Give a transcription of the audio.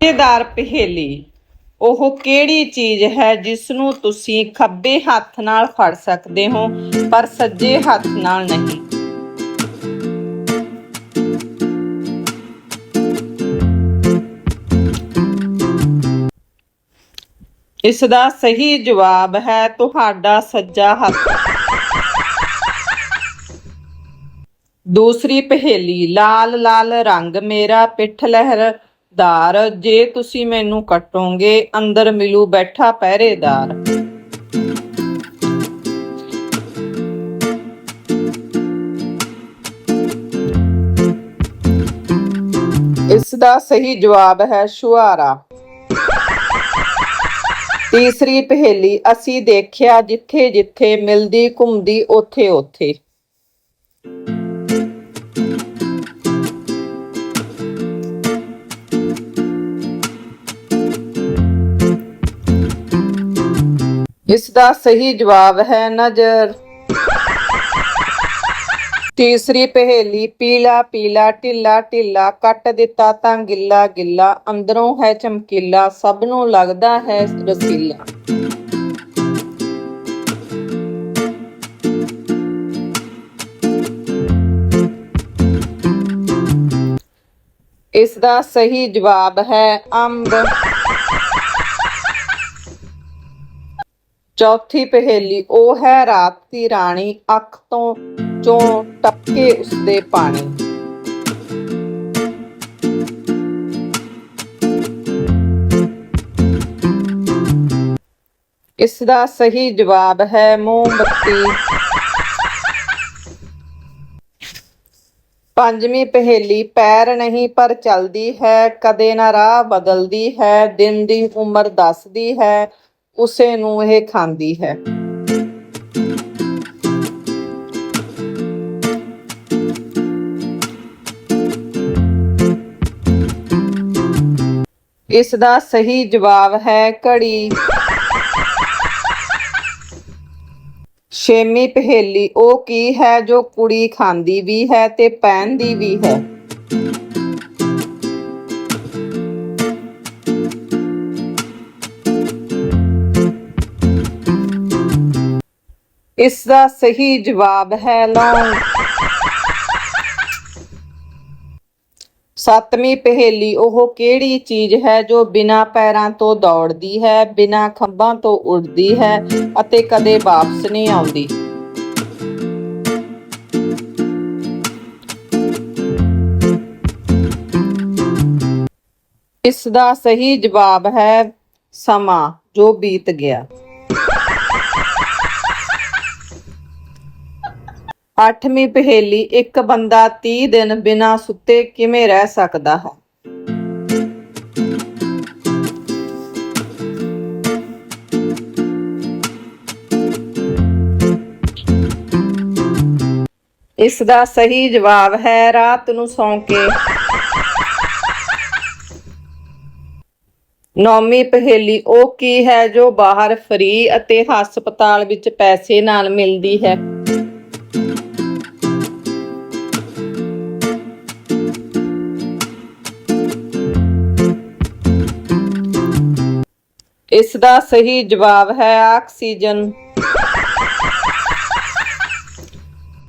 ਮਜ਼ੇਦਾਰ ਪਹੇਲੀ। ਉਹ ਕਿਹੜੀ ਚੀਜ਼ ਹੈ ਜਿਸ ਨੂੰ ਤੁਸੀਂ ਖੱਬੇ ਹੱਥ ਨਾਲ ਫੜ ਸਕਦੇ ਹੋ, ਪਰ ਸੱਜੇ ਹੱਥ ਨਾਲ ਨਹੀਂ? ਇਸ ਦਾ ਸਹੀ ਜਵਾਬ ਹੈ ਤੁਹਾਡਾ ਸੱਜਾ ਹੱਥ। ਦੂਸਰੀ ਪਹੇਲੀ ਲਾਲ ਲਾਲ ਰੰਗ ਮੇਰਾ ਪਿੱਠ ਲਹਿਰ ਲਹਿਰਦਾਰ ਜੇ ਤੁਸੀਂ ਮੈਨੂੰ ਕੱਟੋਗੇ, ਅੰਦਰ ਮਿਲੂ ਬੈਠਾ ਪਹਿਰੇਦਾਰ। ਇਸ ਦਾ ਸਹੀ ਜਵਾਬ ਹੈ ਸ਼ੁਆਰਾ ਤੀਸਰੀ ਪਹੇਲੀ, ਅਸੀਂ ਦੇਖਿਆ ਜਿੱਥੇ ਜਿੱਥੇ ਮਿਲਦੀ ਘੁੰਮਦੀ ਉੱਥੇ ਉਥੇ ਇਸ ਦਾ ਸਹੀ ਜਵਾਬ ਹੈ ਨਜ਼ਰ। ਤੀਸਰੀ ਪਹੇਲੀ, ਪੀਲਾ ਪੀਲਾ, ਢਿੱਲਾ ਢਿੱਲਾ, ਕੱਟ ਦਿੱਤਾ ਤਾਂ ਗਿੱਲਾ ਗਿੱਲਾ, ਅੰਦਰੋਂ ਹੈ ਚਮਕੀਲਾ, ਸਭ ਨੂੰ ਲੱਗਦਾ ਹੈ ਰਸੀਲਾ। ਇਸ ਦਾ ਸਹੀ ਜਵਾਬ ਹੈ ਅੰਬ। ਚੌਥੀ ਪਹੇਲੀ, ਉਹ ਹੈ ਰਾਤ ਦੀ ਰਾਣੀ, ਅੱਖ ਤੋਂ ਚੋਂ ਟਪਕੇ ਉਸਦੇ ਪਾਣੀ। ਇਸ ਦਾ ਸਹੀ ਜਵਾਬ ਹੈ ਮੋਮਬੱਤੀ। ਪੰਜਵੀਂ ਪਹੇਲੀ, ਪੈਰ ਨਹੀਂ ਪਰ ਚਲਦੀ ਹੈ, ਕਦੇ ਨਾ ਰਾਹ ਬਦਲਦੀ ਹੈ, ਦਿਨ ਦੀ ਉਮਰ ਦੱਸਦੀ ਹੈ ਉਸੇ ਨੂੰ ਇਹ ਖਾਂਦੀ ਹੈ। ਇਸ ਦਾ ਸਹੀ ਜਵਾਬ ਹੈ ਘੜੀ ਛੇਮੀ ਪਹੇਲੀ ਉਹ ਕੀ ਹੈ ਜੋ ਕੁੜੀ ਖਾਂਦੀ ਵੀ ਹੈ ਤੇ ਪਹਿਨਦੀ ਵੀ ਹੈ? ਇਸ ਦਾ ਸਹੀ ਜਵਾਬ ਹੈ ਲੌਂਗ ਸੱਤਵੀਂ ਪਹੇਲੀ, ਉਹ ਕਿਹੜੀ ਚੀਜ਼ ਹੈ ਜੋ ਬਿਨਾਂ ਪੈਰਾਂ ਤੋਂ ਦੌੜਦੀ ਹੈ, ਬਿਨਾਂ ਖੰਭਾਂ ਤੋਂ ਉੱਡਦੀ ਹੈ ਅਤੇ ਕਦੇ ਵਾਪਸ ਨਹੀਂ ਆਉਂਦੀ? ਇਸ ਦਾ ਸਹੀ ਜਵਾਬ ਹੈ ਸਮਾਂ, ਜੋ ਬੀਤ ਗਿਆ। ਅੱਠਵੀਂ ਪਹੇਲੀ ਇੱਕ ਬੰਦਾ 30 ਦਿਨ ਬਿਨਾਂ ਸੁੱਤੇ ਕਿਵੇਂ ਰਹਿ ਸਕਦਾ ਹੈ? ਇਸ ਦਾ ਸਹੀ ਜਵਾਬ ਹੈ ਰਾਤ ਨੂੰ ਸੌਂ ਕੇ। ਨੌਵੀਂ ਪਹੇਲੀ ਉਹ ਕੀ ਹੈ ਜੋ ਬਾਹਰ ਫ੍ਰੀ ਅਤੇ ਹਸਪਤਾਲ ਵਿੱਚ ਪੈਸੇ ਨਾਲ ਮਿਲਦੀ ਹੈ? ਇਸ ਦਾ ਸਹੀ ਜਵਾਬ ਹੈ ਆਕਸੀਜਨ।